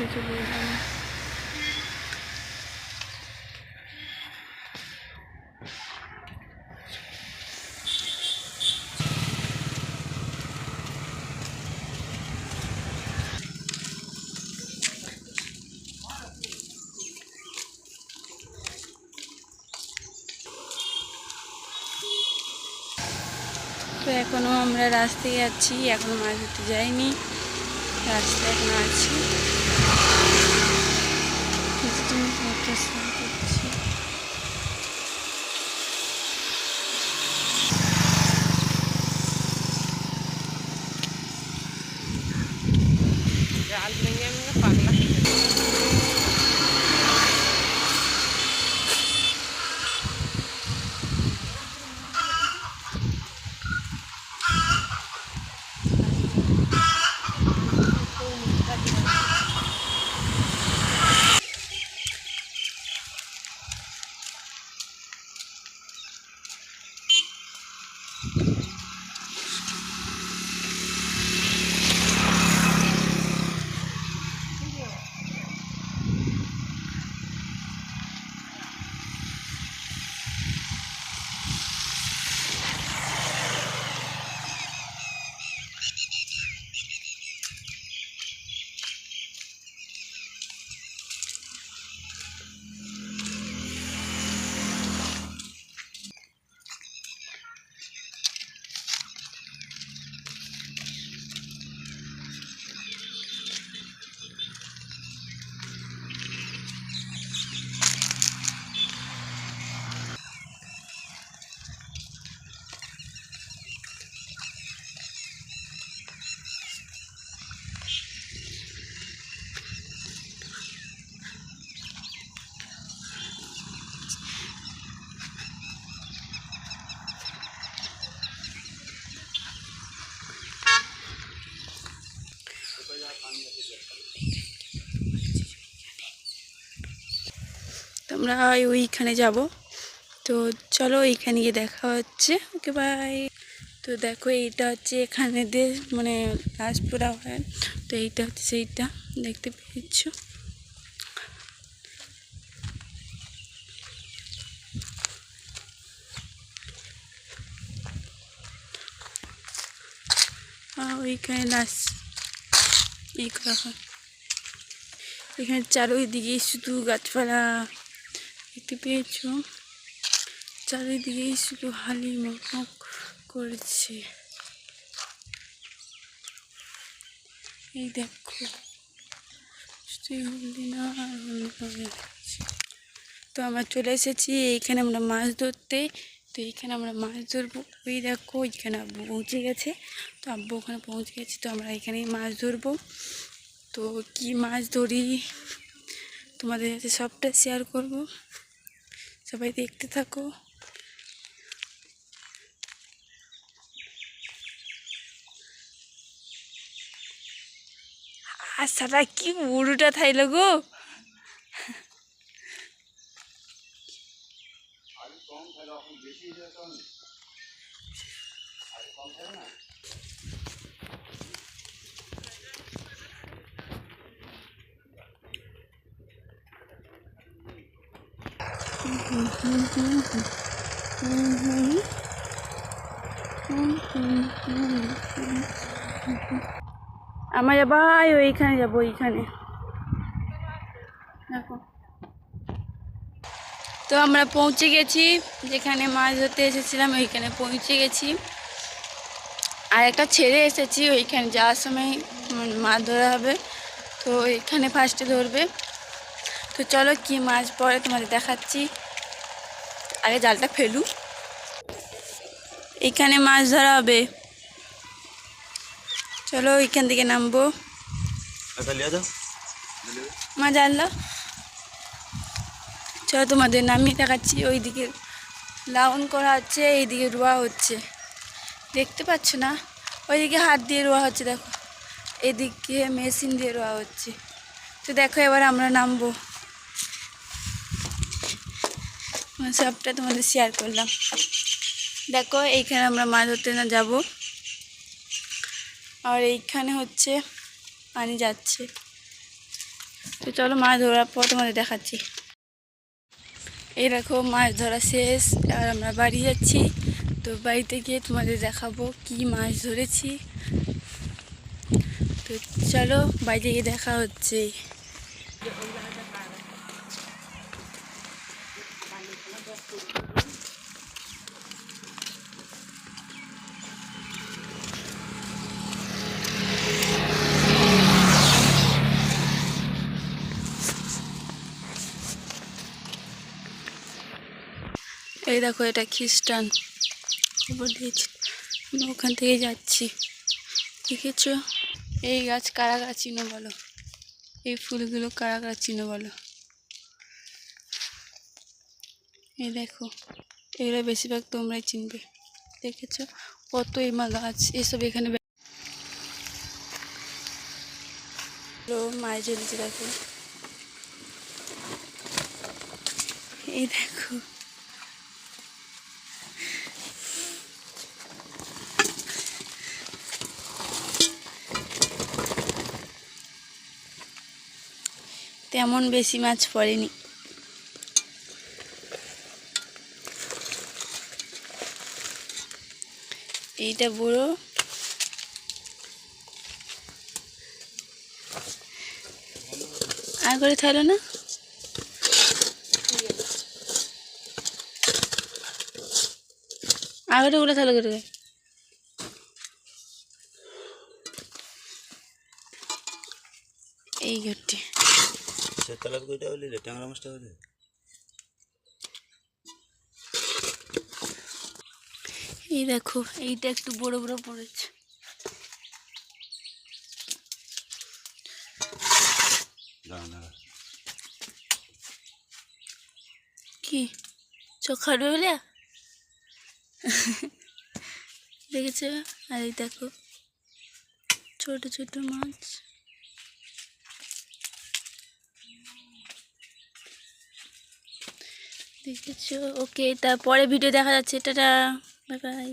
এলাম তো এখনও আমরা রাস্তায় যাচ্ছি এখনও মাছ ধরতে যাইনি। রাস্তায় এখন আছি। didn't focus আমরা ওইখানে যাব। তো চলো ওইখানে গিয়ে দেখা হচ্ছে। ওকে বাই তো দেখো এইটা হচ্ছে এখানে দিয়ে মানে রাজপুরা হয়। তো এইটা হচ্ছে সেইটা, দেখতে পেয়েছ? ওইখানে নাচ এই করা হয়। এখানে চারিদিকে শুধু গাছপালা। দেখতে পেয়েছ? চারিদিকেই শুধু হালি মকমক করছে। এই দেখো তো আমরা চলে এসেছি, এইখানে আমরা মাছ ধরতে। তো এইখানে আমরা মাছ ধরবো। ওই দেখো, এইখানে আব্বু পৌঁছে গেছে। তো আব্বু ওখানে পৌঁছে গেছে, তো আমরা এখানেই মাছ ধরবো। তো কি মাছ ধরি? তোমাদের সাথে সবটা শেয়ার করব। সবাই দেখতে থাকো। আশাটা কি উড়ুটা থাইলো গো? আমরা যাব ওইখানে যাব ওইখানে দেখো। তো আমরা পৌঁছে গেছি, যেখানে মাছ ধরতে এসেছিলাম, ওইখানে পৌঁছে গেছি। আর একটা ছেড়ে এসেছি, ওইখানে যাওয়ার সময় মাছ ধরা হবে। তো এখানে ফার্স্টে ধরবে। তো চলো কি মাছ পরে তোমাদের দেখাচ্ছি। আগে জালটা ফেলু। এখানে মাছ ধরা হবে। চলো এখান থেকে নামবো। আচ্ছা, মা জানলো চলো তোমাদের নামিয়ে দেখাচ্ছি। ওইদিকে লাউন করা হচ্ছে এইদিকে রোয়া হচ্ছে। দেখতে পাচ্ছ না? ওইদিকে হাত দিয়ে রোয়া হচ্ছে দেখো। এদিকে মেশিন দিয়ে রোয়া হচ্ছে। তো দেখো এবার আমরা নামবো। সবটা তোমাদের শেয়ার করলাম। দেখো, এইখানে আমরা মাছ ধরতে না যাব। আর এইখানে হচ্ছে পানি যাচ্ছে। তো চলো মাছ ধরার পর তোমাদের দেখাচ্ছি। দেখো, মাছ ধরা শেষ। আর আমরা বাড়ি যাচ্ছি। তো বাড়িতে গিয়ে তোমাদের দেখাবো কি মাছ ধরেছি। তো চলো, বাড়িতে গিয়ে দেখা হচ্ছে। এই দেখো, এটা খ্রিস্টান। খবর দিয়েছি আমরা ওখান থেকে যাচ্ছি। দেখেছ? এই গাছ কারা কারা চিনো বলো? এই ফুলগুলো কারা কারা চিনো বলো? এই দেখো, এগুলো বেশিরভাগ তোমরাই চিনবে। দেখেছ? কত এমা গাছ, এসব এখানে মাছ জ্বলছে দেখো। এই দেখো। তেমন বেশি মাছ পড়েনি। এইটা বড়। আর করে থাকল না? আগরে ওগুলো থাকল করে। এই ঘরটি। সে তালার কইটা হলি রে ট্যাংরা মাছটা হলি। এই দেখো এইটা একটু বড় বড় পড়েছে। কি? চোখ খাটবে বলে দেখেছ? আর এই দেখো ছোট ছোট মাছ। দেখেছ? ওকে তারপরে ভিডিও দেখা যাচ্ছে। Tata bye bye